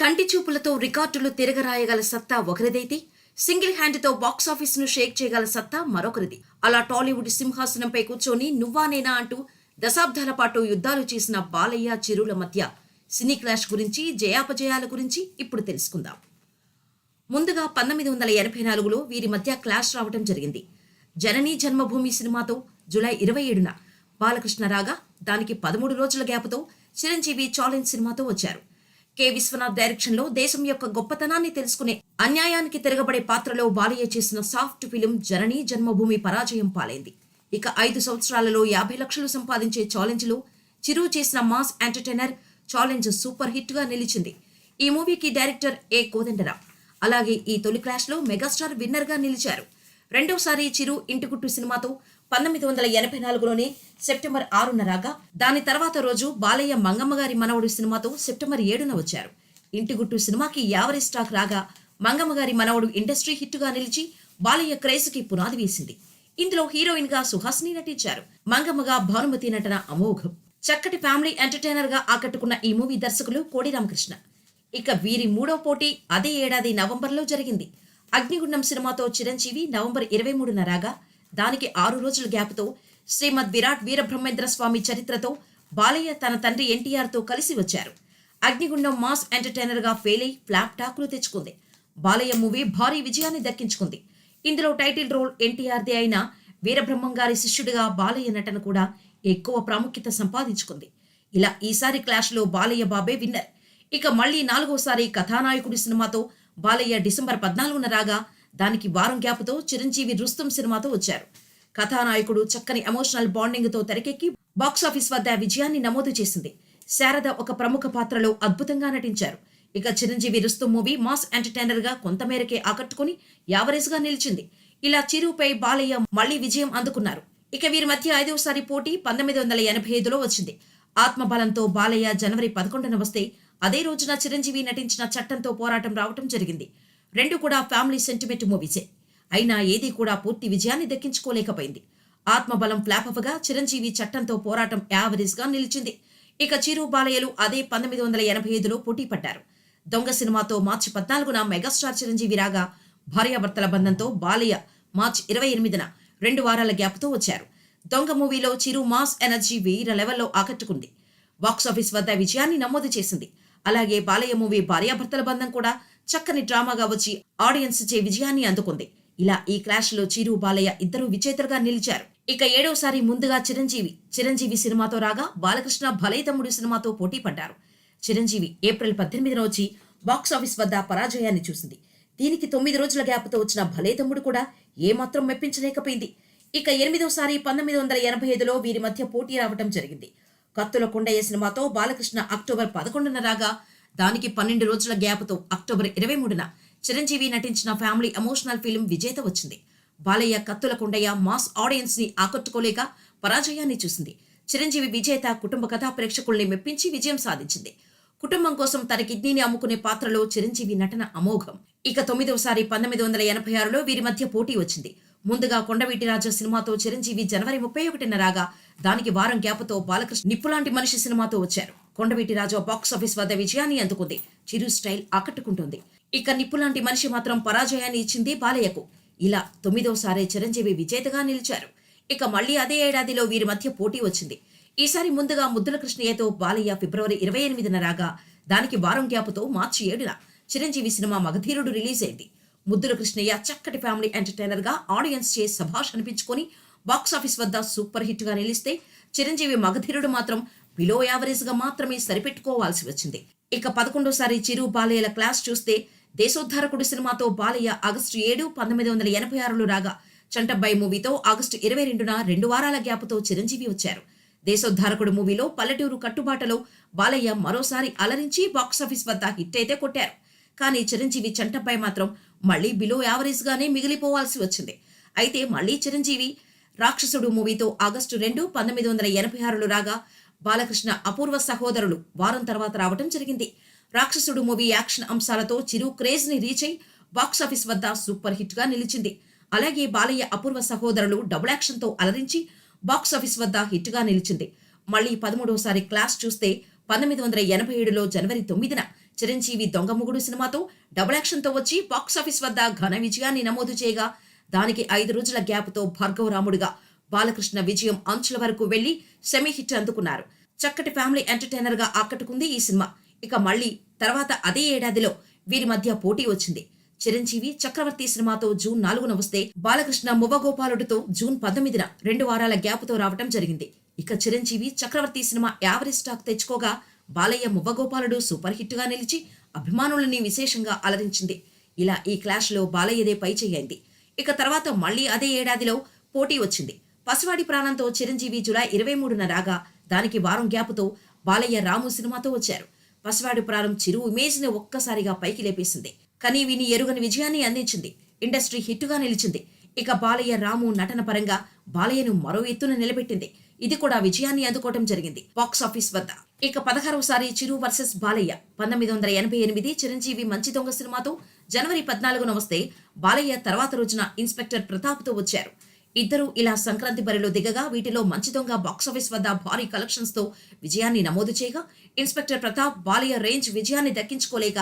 కంటి చూపులతో రికార్డులు తిరగరాయగల సత్తా ఒకరిదైతే సింగిల్ హ్యాండ్తో బాక్సాఫీస్ను షేక్ చేయగల సత్తా మరొకరిది. అలా టాలీవుడ్ సింహాసనంపై కూర్చొని నువ్వా నేనా అంటూ దశాబ్దాల పాటు యుద్ధాలు చేసిన బాలయ్య చిరుల మధ్య సినీ క్లాష్ గురించి జయాపజయాల గురించి ఇప్పుడు తెలుసుకుందాం. ముందుగా పంతొమ్మిది వందల ఎనభై నాలుగులో వీరి మధ్య క్లాష్ రావడం జరిగింది. జననీ జన్మభూమి సినిమాతో జూలై ఇరవై ఏడున బాలకృష్ణ రాగా దానికి పదమూడు రోజుల గ్యాప్తో చిరంజీవి ఛాలెంజ్ సినిమాతో వచ్చారు. కె. విశ్వనాథ్ డైరెక్షన్లో దేశం యొక్క గొప్పతనాన్ని తెలుసుకునే అన్యాయానికి తిరగబడే పాత్రలో బాలయ్య చేసిన సాఫ్ట్ ఫిలిం జనని జన్మభూమి పరాజయం పాలైంది. ఇక ఐదు సంవత్సరాలలో యాభై లక్షలు సంపాదించే ఛాలెంజ్లో చిరు చేసిన మాస్ ఎంటర్టైనర్ ఛాలెంజ్ సూపర్ హిట్గా నిలిచింది. ఈ మూవీకి డైరెక్టర్ ఏ. కోదండరా అలాగే ఈ తొలి క్లాష్లో మెగాస్టార్ విన్నర్గా నిలిచారు. రెండోసారి చిరు ఇంటిగుట్టు సినిమాతో పంతొమ్మిది వందల ఎనభై నాలుగులోనే సెప్టెంబర్ ఆరున రాగా దాని తర్వాత రోజు బాలయ్య మంగమ్మ గారి మనవడు సినిమాతో సెప్టెంబర్ ఏడున వచ్చారు. ఇంటిగుట్టు సినిమాకి యావరేజ్ స్టాక్ రాగా మంగమ్మ గారి మనవడు ఇండస్ట్రీ హిట్టుగా నిలిచి బాలయ్య క్రేజ్కి పునాది వేసింది. ఇందులో హీరోయిన్గా సుహాసిని నటించారు. మంగమ్మగా భానుమతి నటన అమోఘం. చక్కటి ఫ్యామిలీ ఎంటర్టైనర్గా ఆకట్టుకున్న ఈ మూవీ దర్శకులు కోడి రామకృష్ణ. ఇక వీరి మూడో పోటీ అదే ఏడాది నవంబర్లో జరిగింది. అగ్నిగుండం సినిమాతో చిరంజీవి నవంబర్ ఇరవై మూడున రాగా దానికి ఆరు రోజుల గ్యాప్తో శ్రీమద్ విరాట్ వీరబ్రహ్మేంద్ర స్వామి చరిత్రతో బాలయ్య తన తండ్రి ఎన్టీఆర్తో కలిసి వచ్చారు. అగ్నిగుండం మాస్ ఎంటర్టైనర్గా ఫెయిల్ అయి ఫ్లాప్ టాకులు తెచ్చుకుంది. బాలయ్య మూవీ భారీ విజయాన్ని దక్కించుకుంది. ఇందులో టైటిల్ రోల్ ఎన్టీఆర్దే అయిన వీరబ్రహ్మం గారి శిష్యుడిగా బాలయ్య నటన కూడా ఎక్కువ ప్రాముఖ్యత సంపాదించుకుంది. ఇలా ఈసారి క్లాష్లో బాలయ్య బాబే విన్నర్. ఇక మళ్ళీ నాలుగోసారి కథానాయకుడి సినిమాతో బాలయ్య డిసెంబర్ పద్నాలుగున రాగా దానికి వారం గ్యాప్తో చిరంజీవి రుస్తుం సినిమాతో వచ్చారు. కథానాయకుడు చక్కని ఎమోషనల్ బాండింగ్తో తెరకెక్కి బాక్సాఫీస్ వద్ద విజయాన్ని నమోదు చేసింది. శారద ఒక ప్రముఖ పాత్రలో అద్భుతంగా నటించారు. ఇక చిరంజీవి రుస్తుం మూవీ మాస్ ఎంటర్టైనర్గా కొంతమేరకే ఆకట్టుకుని యావరేజ్గా నిలిచింది. ఇలా చిరుపై బాలయ్య మళ్ళీ విజయం అందుకున్నారు. ఇక వీరి మధ్య ఐదవసారి పోటీ పంతొమ్మిది వందల ఎనభై ఐదులో వచ్చింది. ఆత్మబలంతో బాలయ్య జనవరి పదకొండున వస్తే అదే రోజున చిరంజీవి నటించిన చట్టంతో పోరాటం రావటం జరిగింది. రెండు కూడా ఫ్యామిలీ సెంటిమెంట్ మూవీసే అయినా ఏదీ కూడా పూర్తి విజయాన్ని దక్కించుకోలేకపోయింది. ఆత్మబలం ఫ్లాప్ అవ్వగా చిరంజీవి చట్టంతో పోరాటం యావరేజ్గా నిలిచింది. ఇక చిరు బాలయ్యలు అదే పంతొమ్మిది వందల ఎనభై ఐదులో పోటీ పడ్డారు. దొంగ సినిమాతో మార్చి పద్నాలుగున మెగాస్టార్ చిరంజీవి రాగా భార్యాభర్తల బంధంతో బాలయ్య మార్చి ఇరవై ఎనిమిదిన రెండు వారాల గ్యాప్తో వచ్చారు. దొంగ మూవీలో చిరు మాస్ ఎనర్జీ వేయిర లెవెల్లో ఆకట్టుకుంది. బాక్సాఫీస్ వద్ద విజయాన్ని నమోదు చేసింది. అలాగే బాలయ్య మూవీ భార్యాభర్తల బంధం కూడా చక్కని డ్రామాగా వచ్చి ఆడియన్స్ చే విజయాన్ని అందుకుంది. ఇలా ఈ క్లాష్లో చిరు బాలయ్య ఇద్దరు విజేతలుగా నిలిచారు. ఇక ఏడవసారి ముందుగా చిరంజీవి చిరంజీవి సినిమాతో రాగా బాలకృష్ణ భలై తమ్ముడు సినిమాతో పోటీ పడ్డారు. చిరంజీవి ఏప్రిల్ పద్దెనిమిదిన వచ్చి బాక్సాఫీస్ వద్ద పరాజయాన్ని చూసింది. దీనికి తొమ్మిది రోజుల గ్యాప్తో వచ్చిన భలే తమ్ముడు కూడా ఏమాత్రం మెప్పించలేకపోయింది. ఇక ఎనిమిదోసారి పంతొమ్మిది వందల ఎనభై ఐదులో వీరి మధ్య పోటీ రావటం జరిగింది. కత్తుల కొండయ్య సినిమాతో బాలకృష్ణ అక్టోబర్ పదకొండున రాగా దానికి పన్నెండు రోజుల గ్యాప్తో అక్టోబర్ ఇరవై మూడున చిరంజీవి నటించిన ఫ్యామిలీ ఎమోషనల్ ఫిలిం విజేత వచ్చింది. బాలయ్య కత్తుల కొండయ్య మాస్ ఆడియన్స్ని ఆకట్టుకోలేక పరాజయాన్ని చూసింది. చిరంజీవి విజేత కుటుంబ కథా ప్రేక్షకుల్ని మెప్పించి విజయం సాధించింది. కుటుంబం కోసం తన కిడ్నీని అమ్ముకునే పాత్రలో చిరంజీవి నటన అమోఘం. ఇక తొమ్మిదవసారి పంతొమ్మిది వందల ఎనభై ఆరులో వీరి మధ్య పోటీ వచ్చింది. ముందుగా కొండవీటి రాజా సినిమాతో చిరంజీవి జనవరి ముప్పై ఒకటిన రాగా దానికి వారం గ్యాప్తో బాలకృష్ణ నిప్పులాంటి మనిషి సినిమాతో వచ్చారు. కొండవీటి రాజా బాక్స్ ఆఫీస్ వద్ద విజయాన్ని అందుకుంది. చిరు స్టైల్ ఆకట్టుకుంటుంది. ఇక నిప్పులాంటి మనిషి మాత్రం పరాజయాన్ని ఇచ్చింది బాలయ్యకు. ఇలా తొమ్మిదోసారి చిరంజీవి విజేతగా నిలిచారు. ఇక మళ్ళీ అదే ఏడాదిలో వీరి మధ్య పోటీ వచ్చింది. ఈసారి ముందుగా ముద్దుల కృష్ణయ్యతో బాలయ్య ఫిబ్రవరి ఇరవై ఎనిమిదిన రాగా దానికి వారం గ్యాప్తో మార్చి ఏడున చిరంజీవి సినిమా మగధీరుడు రిలీజ్ అయింది. ముద్దుల కృష్ణయ్య చక్కటి ఫ్యామిలీ ఎంటర్టైనర్గా ఆడియన్స్ చే సభాష్ అనిపించుకొని బాక్సాఫీస్ వద్ద సూపర్ హిట్గా నిలిస్తే చిరంజీవి మగధీరుడు మాత్రం బిలో యావరేజ్గా మాత్రమే సరిపెట్టుకోవాల్సి వచ్చింది. ఇక పదకొండోసారి చిరు బాలయ్యల క్లాస్ చూస్తే దేశోద్ధారకుడు సినిమాతో బాలయ్య ఆగస్టు ఏడు పంతొమ్మిది వందల ఎనభై ఆరులో రాగా చంటబ్బాయి మూవీతో ఆగస్టు ఇరవై రెండున రెండు వారాల గ్యాప్తో చిరంజీవి వచ్చారు. దేశోద్ధారకుడు మూవీలో పల్లెటూరు కట్టుబాటలో బాలయ్య మరోసారి అలరించి బాక్సాఫీస్ వద్ద హిట్ అయితే కొట్టారు. కానీ చిరంజీవి చంటబ్బాయి మాత్రం మళ్ళీ బిలో యావరేజ్గానే మిగిలిపోవాల్సి వచ్చింది. అయితే మళ్ళీ చిరంజీవి రాక్షసుడు మూవీతో ఆగస్టు రెండు పంతొమ్మిది వందల ఎనభై ఆరులో రాగా బాలకృష్ణ అపూర్వ సహోదరులు వారం తర్వాత రావటం జరిగింది. రాక్షసుడు మూవీ యాక్షన్ అంశాలతో చిరు క్రేజ్ని రీచ్ అయి బాక్సాఫీస్ వద్ద సూపర్ హిట్గా నిలిచింది. అలాగే బాలయ్య అపూర్వ సహోదరులు డబుల్ యాక్షన్తో అలరించి బాక్సాఫీస్ వద్ద హిట్గా నిలిచింది. మళ్ళీ పదమూడవసారి క్లాస్ చూస్తే పంతొమ్మిది వందల ఎనభై ఏడులో జనవరి తొమ్మిదిన చిరంజీవి దొంగముగుడు సినిమాతో డబుల్ యాక్షన్తో వచ్చి బాక్సాఫీస్ వద్ద ఘన విజయాన్ని నమోదు చేయగా దానికి ఐదు రోజుల గ్యాప్తో భార్గవరాముడిగా బాలకృష్ణ విజయం అంచుల వరకు వెళ్ళి సెమీ హిట్ అందుకున్నారు. చక్కటి ఫ్యామిలీ ఎంటర్టైనర్గా ఆకట్టుకుంది ఈ సినిమా. ఇక మళ్ళీ తర్వాత అదే ఏడాదిలో వీరి మధ్య పోటీ వచ్చింది. చిరంజీవి చక్రవర్తి సినిమాతో జూన్ నాలుగున వస్తే బాలకృష్ణ మువ్వగోపాలుడితో జూన్ పంతొమ్మిదిన రెండు వారాల గ్యాప్తో రావటం జరిగింది. ఇక Chiranjeevi Chakravarthi cinema average talk తెచ్చుకోగా Balayya Muvvagopaludu super హిట్గా నిలిచి అభిమానులని విశేషంగా అలరించింది. ఇలా ఈ క్లాష్లో బాలయ్యదే పై చేయింది ఇక తర్వాత మళ్ళీ అదే ఏడాదిలో పోటీ వచ్చింది. పసివాడి ప్రాణంతో చిరంజీవి జులై ఇరవై మూడున రాగా దానికి వారం గ్యాప్తో బాలయ్య రాము సినిమాతో వచ్చారు. పసివాడి ప్రాణం చిరు ఇమేజ్ని ఒక్కసారిగా పైకి లేపేసింది. కానీ విని ఎరుగని విజయాన్ని అందించింది. ఇండస్ట్రీ హిట్టుగా నిలిచింది. ఇక బాలయ్య రాము నటన పరంగా బాలయ్యను మరో ఎత్తున నిలబెట్టింది. ఇది కూడా విజయాన్ని అందుకోవటం జరిగింది. బాక్స్ ఆఫీస్ వద్ద. ఇక పదహారవసారి చిరు వర్సెస్ బాలయ్య పంతొమ్మిది వందల ఎనభై ఎనిమిది చిరంజీవి మంచి దొంగ సినిమాతో జనవరి పద్నాలుగున వస్తే బాలయ్య తర్వాత రోజున ఇన్స్పెక్టర్ ప్రతాప్తో వచ్చారు. ఇద్దరు ఇలా సంక్రాంతి బరిలో దిగగా వీటిలో మంచి దొంగ బాక్సాఫీస్ వద్ద భారీ కలెక్షన్స్తో విజయాన్ని నమోదు చేయగా ఇన్స్పెక్టర్ ప్రతాప్ బాలయ్య రేంజ్ విజయాన్ని దక్కించుకోలేక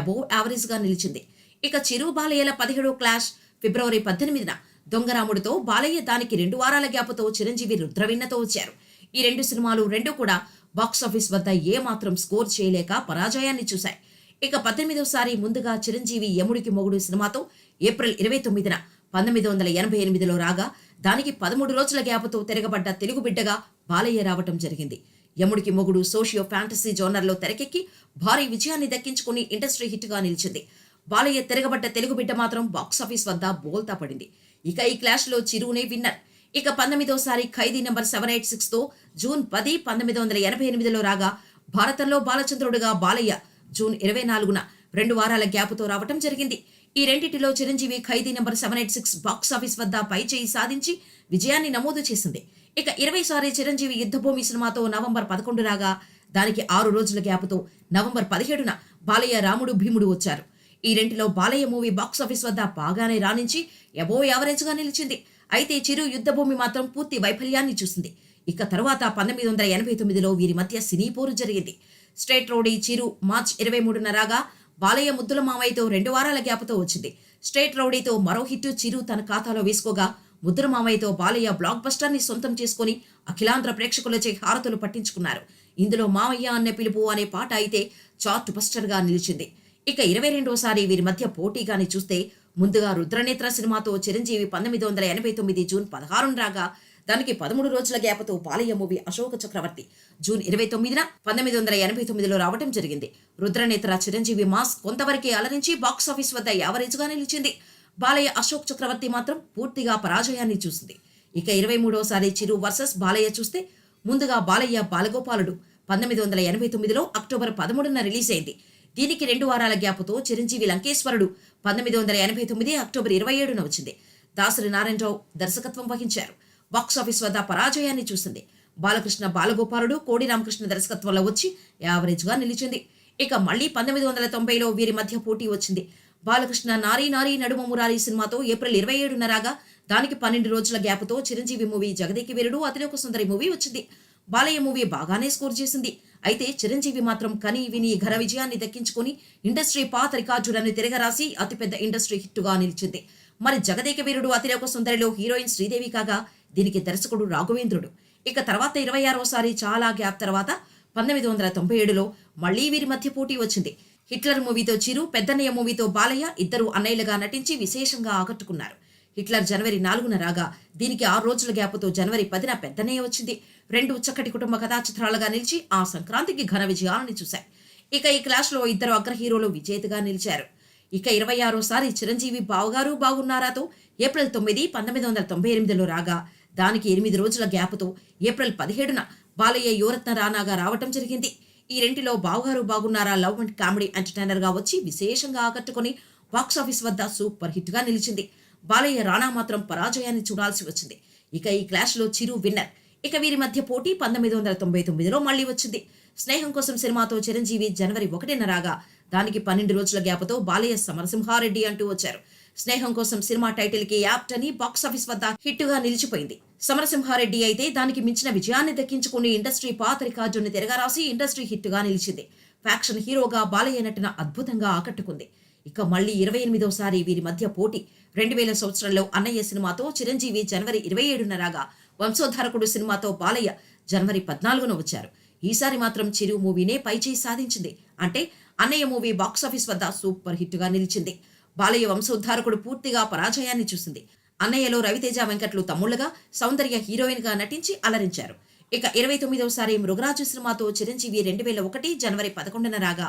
అబోవ్ యావరేజ్గా నిలిచింది. ఇక చిరు బాలయ్యల పదిహేడో క్లాష్ ఫిబ్రవరి పద్దెనిమిదిన దొంగరాముడితో బాలయ్య దానికి రెండు వారాల గ్యాపుతో చిరంజీవి రుద్రవిన్నతో వచ్చారు. ఈ రెండు సినిమాలు రెండు కూడా బాక్సాఫీస్ వద్ద ఏమాత్రం స్కోర్ చేయలేక పరాజయాన్ని చూశాయి. ఇక పద్దెనిమిదవసారి ముందుగా చిరంజీవి యముడికి మొగుడు సినిమాతో ఏప్రిల్ ఇరవై తొమ్మిదిన పంతొమ్మిది వందల ఎనభై ఎనిమిదిలో రాగా దానికి పదమూడు రోజుల గ్యాప్తో తిరగబడ్డ తెలుగు బిడ్డగా బాలయ్య రావటం జరిగింది. యముడికి మొగుడు సోషియో ఫ్యాంటసీ జోనర్లో తెరకెక్కి భారీ విజయాన్ని దక్కించుకుని ఇండస్ట్రీ హిట్గా నిలిచింది. బాలయ్య తిరగబడ్డ తెలుగు బిడ్డ మాత్రం బాక్సాఫీస్ వద్ద బోల్తా పడింది. ఇక ఈ క్లాష్లో చిరువునే విన్నర్. ఇక పంతొమ్మిదోసారి ఖైదీ నెంబర్ సెవెన్ ఎయిట్ సిక్స్తో జూన్ పది పంతొమ్మిది వందల ఎనభై ఎనిమిదిలో రాగా భారతంలో బాలచంద్రుడుగా బాలయ్య జూన్ ఇరవై నాలుగున రెండు వారాల గ్యాపుతో రావటం జరిగింది. ఈ రెండింటిలో Chiranjeevi Khaidi number seven eight six box office వద్ద పై చేయి సాధించి విజయాన్ని నమోదు చేసింది. ఇక ఇరవై సారి చిరంజీవి యుద్ధభూమి సినిమాతో నవంబర్ పదకొండు రాగా దానికి ఆరు రోజుల గ్యాపుతో నవంబర్ పదిహేడున బాలయ్య రాముడు భీముడు వచ్చారు. ఈ రెంటిలో బాలయ్య మూవీ బాక్స్ ఆఫీస్ వద్ద బాగానే రాణించి ఎబో యావరేజ్గా నిలిచింది. అయితే చిరు యుద్ధభూమి మాత్రం పూర్తి వైఫల్యాన్ని చూసింది. ఇక తరువాత పంతొమ్మిది వందల ఎనభై తొమ్మిదిలో వీరి మధ్య సినీ పోరు జరిగింది. స్ట్రేట్ రోడీ చిరు మార్చ్ ఇరవై మూడున రాగా బాలయ్య ముద్దుల మామయ్యతో రెండు వారాల గ్యాప్తో వచ్చింది. స్ట్రేట్ రౌడీతో మరో హిట్ చిరు తన ఖాతాలో వేసుకోగా ముద్దుల మామయ్యతో బాలయ్య బ్లాక్ బస్టర్ని సొంతం చేసుకుని అఖిలాంధ్ర ప్రేక్షకులచే హారతులు పట్టించుకున్నారు. ఇందులో మామయ్య అనే పిలుపు అనే పాట అయితే చార్ట్ బస్టర్గా నిలిచింది. ఇక ఇరవై రెండోసారి వీరి మధ్య పోటీగాని చూస్తే ముందుగా రుద్రనేత్ర సినిమాతో చిరంజీవి పంతొమ్మిది వందల ఎనభై తొమ్మిది జూన్ పదహారున రాగా దానికి పదమూడు రోజుల గ్యాప్తో బాలయ్య మూవీ అశోక చక్రవర్తి. జూన్ ఇరవై తొమ్మిదిన పంతొమ్మిది వందల ఎనభై తొమ్మిదిలో రావడం జరిగింది. రుద్రనేత్ర చిరంజీవి మాస్ కొంతవరకే అలరించి బాక్సాఫీస్ వద్ద యావరేజ్గా నిలిచింది. బాలయ్య అశోక్ చక్రవర్తి మాత్రం పూర్తిగా పరాజయాన్ని చూసింది. ఇక ఇరవై మూడవసారి చిరు వర్సెస్ బాలయ్య చూస్తే ముందుగా బాలయ్య బాలగోపాలుడు పంతొమ్మిది వందల ఎనభై తొమ్మిదిలో అక్టోబర్ పదమూడున రిలీజ్ అయింది. దీనికి రెండు వారాల గ్యాపుతో చిరంజీవి లంకేశ్వరుడు పంతొమ్మిది వందల ఎనభై తొమ్మిది అక్టోబర్ ఇరవై ఏడున వచ్చింది. దాసరి నారాయణరావు దర్శకత్వం వహించారు. బాక్సాఫీస్ వద్ద పరాజయాన్ని చూసింది. బాలకృష్ణ బాలగోపాలుడు కోడి రామకృష్ణ దర్శకత్వంలో వచ్చి యావరేజ్గా నిలిచింది. ఇక మళ్ళీ పంతొమ్మిది వందల తొంభైలో వీరి మధ్య పోటీ వచ్చింది. బాలకృష్ణ నారీ నారీ నడుమ మురారి సినిమాతో ఏప్రిల్ ఇరవై ఏడున రాగా దానికి పన్నెండు రోజుల గ్యాప్తో చిరంజీవి మూవీ జగదేకి వీరుడు అతిలోక సుందరి మూవీ వచ్చింది. బాలయ్య మూవీ బాగానే స్కోర్ చేసింది. అయితే చిరంజీవి మాత్రం కని విని ఘన విజయాన్ని దక్కించుకుని ఇండస్ట్రీ పాత రికార్డులను తిరగరాసి అతిపెద్ద ఇండస్ట్రీ హిట్టుగా నిలిచింది. మరి జగదేక వీరుడు అతిరేక సుందరిలో హీరోయిన్ శ్రీదేవి కాగా దీనికి దర్శకుడు రాఘవేంద్రుడు. ఇక తర్వాత ఇరవై ఆరోసారి చాలా గ్యాప్ తర్వాత పంతొమ్మిది వందల తొంభై ఏడులో మళ్ళీ వీరి మధ్య పోటీ వచ్చింది. హిట్లర్ మూవీతో చిరు పెద్దన్నయ్య మూవీతో బాలయ్య ఇద్దరు అన్నయ్యలుగా నటించి విశేషంగా ఆకట్టుకున్నారు. హిట్లర్ జనవరి నాలుగున రాగా దీనికి ఆరు రోజుల గ్యాప్తో జనవరి పదిన పెద్దన్నయ్య వచ్చింది. రెండు చక్కటి కుటుంబ కథా చిత్రాలుగా నిలిచి ఆ సంక్రాంతికి ఘన విజయాలను చూశాయి. ఇక ఈ క్లాష్లో ఇద్దరు అగ్ర హీరోలు విజేతగా నిలిచారు. ఇక ఇరవై ఆరోసారి చిరంజీవి బావగారు బాగున్నారాతో ఏప్రిల్ తొమ్మిది పంతొమ్మిది వందల తొంభై ఎనిమిదిలో రాగా దానికి ఎనిమిది రోజుల గ్యాప్తో ఏప్రిల్ పదిహేడున బాలయ్య యువరత్న రానాగా రావటం జరిగింది. ఈ రెంటిలో బావగారు బాగున్నారా లవ్ అండ్ కామెడీ ఎంటర్టైనర్గా వచ్చి విశేషంగా ఆకట్టుకుని బాక్సాఫీస్ వద్ద సూపర్ హిట్గా నిలిచింది. బాలయ్య రాణా మాత్రం పరాజయాన్ని చూడాల్సి వచ్చింది. ఇక ఈ క్లాష్లో చిరు విన్నర్. ఇక వీరి మధ్య పోటీ పంతొమ్మిది వందల తొంభై తొమ్మిదిలో మళ్ళీ వచ్చింది. స్నేహం కోసం సినిమాతో చిరంజీవి జనవరి ఒకటిన రాగా దానికి పన్నెండు రోజుల గ్యాప్తో బాలయ్య సమరసింహారెడ్డి అంటూ వచ్చారు. స్నేహం కోసం సినిమా టైటిల్కి యాప్ట్ అని బాక్సాఫీస్ వద్ద హిట్గా నిలిచిపోయింది. సమరసింహారెడ్డి అయితే దానికి మించిన విజయాన్ని దక్కించుకుని ఇండస్ట్రీ పాత రికార్డును తిరగరాసి ఇండస్ట్రీ హిట్గా నిలిచింది. ఫ్యాక్షన్ హీరోగా బాలయ్య నటన అద్భుతంగా ఆకట్టుకుంది. ఇక మళ్ళీ ఇరవై ఎనిమిదోసారి వీరి మధ్య పోటీ. రెండు వేల సంవత్సరంలో అన్నయ్య సినిమాతో చిరంజీవి జనవరి ఇరవై ఏడున రాగా వంశోద్ధారకుడు సినిమాతో బాలయ్య జనవరి పద్నాలుగున వచ్చారు. ఈసారి మాత్రం చిరు మూవీనే పైచేయి సాధించింది. అంటే అన్నయ్య మూవీ బాక్సాఫీస్ వద్ద సూపర్ హిట్గా నిలిచింది. బాలయ్య వంశోద్ధారకుడు పూర్తిగా పరాజయాన్ని చూసింది. అన్నయ్యలో రవితేజ వెంకట్లు తమ్ముళ్ళుగా సౌందర్య హీరోయిన్గా నటించి అలరించారు. ఇక ఇరవై తొమ్మిదవసారి మృగరాజు సినిమాతో చిరంజీవి రెండు వేల ఒకటి జనవరి పదకొండున రాగా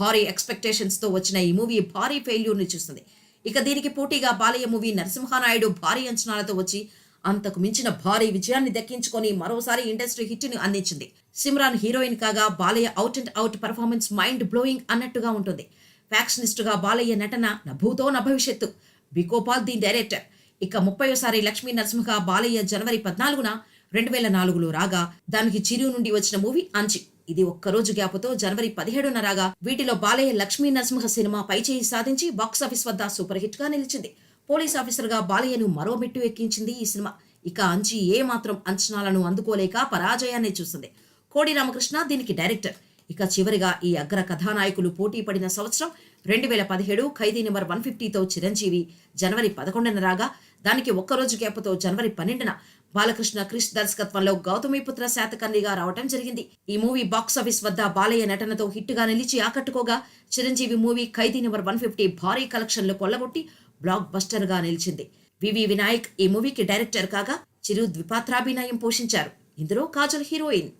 భారీ ఎక్స్పెక్టేషన్స్తో వచ్చిన ఈ మూవీ భారీ ఫెయిల్యూర్ని చూస్తుంది ఇక దీనికి పోటీగా బాలయ్య మూవీ నరసింహానాయుడు భారీ అంచనాలతో వచ్చి అంతకు మించిన భారీ విజయాన్ని దక్కించుకొని మరోసారి ఇండస్ట్రీ హిట్ని అందించింది. సిమ్రాన్ హీరోయిన్ కాగా Balayya out and out performance mind blowing అన్నట్టుగా ఉంటుంది. ఫ్యాక్షనిస్టుగా బాలయ్య నటన నభూతో నభవిష్యత్తు బికోపాల్ ది డైరెక్టర్ ఇక ముప్పయోసారి లక్ష్మీ నరసింహ బాలయ్య జనవరి పద్నాలుగున రెండు వేల నాలుగులో రాగా దానికి చిరు నుండి వచ్చిన మూవీ అంచి. ఇది ఒక్కరోజు గ్యాపుతో జనవరి పదిహేడున రాగా వీటిలో బాలయ్య లక్ష్మీ నరసింహ సినిమా పైచేయి సాధించి బాక్సాఫీస్ వద్ద సూపర్ హిట్గా నిలిచింది. పోలీస్ ఆఫీసర్గా బాలయ్యను మరో మెట్టు ఎక్కించింది ఈ సినిమా. ఇక అంచి ఏ మాత్రం అంచనాలను అందుకోలేక పరాజయాన్ని చూసింది. కోడి రామకృష్ణ దీనికి డైరెక్టర్. ఇక చివరిగా ఈ అగ్ర కథానాయకులు పోటీ పడిన సంవత్సరం రెండు వేల పదిహేడు ఖైదీ నెంబర్ వన్ ఫిఫ్టీతో చిరంజీవి జనవరి పదకొండున రాగా దానికి ఒక్కరోజు గ్యాప్తో జనవరి పన్నెండున బాలకృష్ణ క్రిష్ దర్శకత్వంలో గౌతమిపుత్ర శాతకర్ణిగా రావటం జరిగింది. ఈ మూవీ బాక్సాఫీస్ వద్ద బాలయ్య నటనతో హిట్గా నిలిచి ఆకట్టుకోగా Chiranjeevi movie Khaidi number one fifty భారీ కలెక్షన్లు కొల్లగొట్టి బ్లాక్ బస్టర్గా నిలిచింది. వివి వినాయక్ ఈ మూవీకి డైరెక్టర్ కాగా చిరు ద్విపాత్రాభినయం పోషించారు. ఇందులో కాజల్ హీరోయిన్